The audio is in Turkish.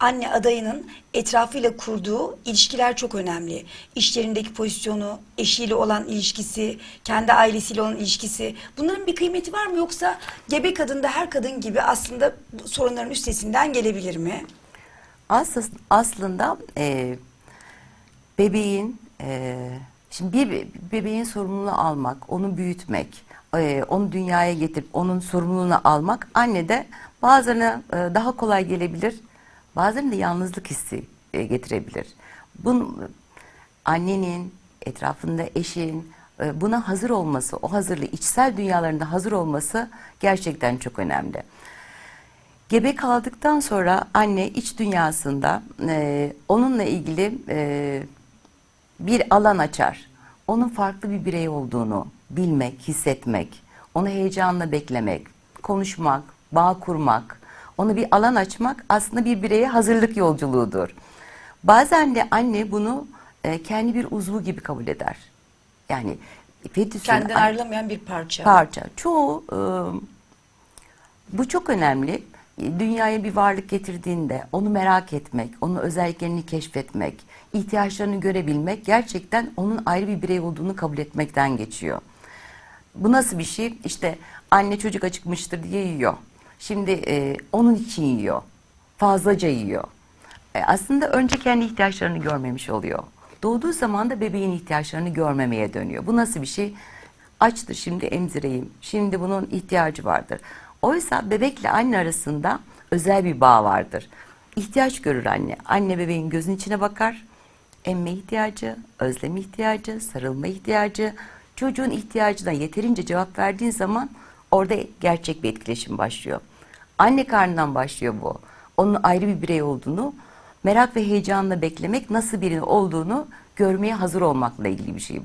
Anne adayının etrafıyla kurduğu ilişkiler çok önemli. İşlerindeki pozisyonu, eşiyle olan ilişkisi, kendi ailesiyle olan ilişkisi. Bunların bir kıymeti var mı yoksa gebe kadın da her kadın gibi aslında sorunların üstesinden gelebilir mi? Aslı- aslında e, bebeğin e, şimdi bir bebeğin sorumluluğunu almak, onu büyütmek, e, onu dünyaya getirip onun sorumluluğunu almak anne de bazılarına e, daha kolay gelebilir, bazılarına da yalnızlık hissi e, getirebilir. Bunun annenin etrafında eşin e, buna hazır olması, o hazırlığı içsel dünyalarında hazır olması gerçekten çok önemli. Gebe kaldıktan sonra anne iç dünyasında e, onunla ilgili e, bir alan açar. Onun farklı bir birey olduğunu bilmek, hissetmek, onu heyecanla beklemek, konuşmak, bağ kurmak, ona bir alan açmak aslında bir bireye hazırlık yolculuğudur. Bazen de anne bunu e, kendi bir uzvu gibi kabul eder. Yani fetüsün Kendinden ayrılamayan bir parça. parça. Çoğu e, bu çok önemli. Dünyaya bir varlık getirdiğinde onu merak etmek, onun özelliklerini keşfetmek, ihtiyaçlarını görebilmek gerçekten onun ayrı bir birey olduğunu kabul etmekten geçiyor. Bu nasıl bir şey? İşte anne çocuk acıkmıştır diye yiyor. Şimdi e, onun için yiyor. Fazlaca yiyor. E, aslında önce kendi ihtiyaçlarını görmemiş oluyor. Doğduğu zaman da bebeğin ihtiyaçlarını görmemeye dönüyor. Bu nasıl bir şey? Açtır şimdi emzireyim. Şimdi bunun ihtiyacı vardır. Oysa bebekle anne arasında özel bir bağ vardır. İhtiyaç görür anne. Anne bebeğin gözün içine bakar. Emme ihtiyacı, özlem ihtiyacı, sarılma ihtiyacı, çocuğun ihtiyacına yeterince cevap verdiğin zaman orada gerçek bir etkileşim başlıyor. Anne karnından başlıyor bu. Onun ayrı bir birey olduğunu, merak ve heyecanla beklemek nasıl birini olduğunu görmeye hazır olmakla ilgili bir şey bu.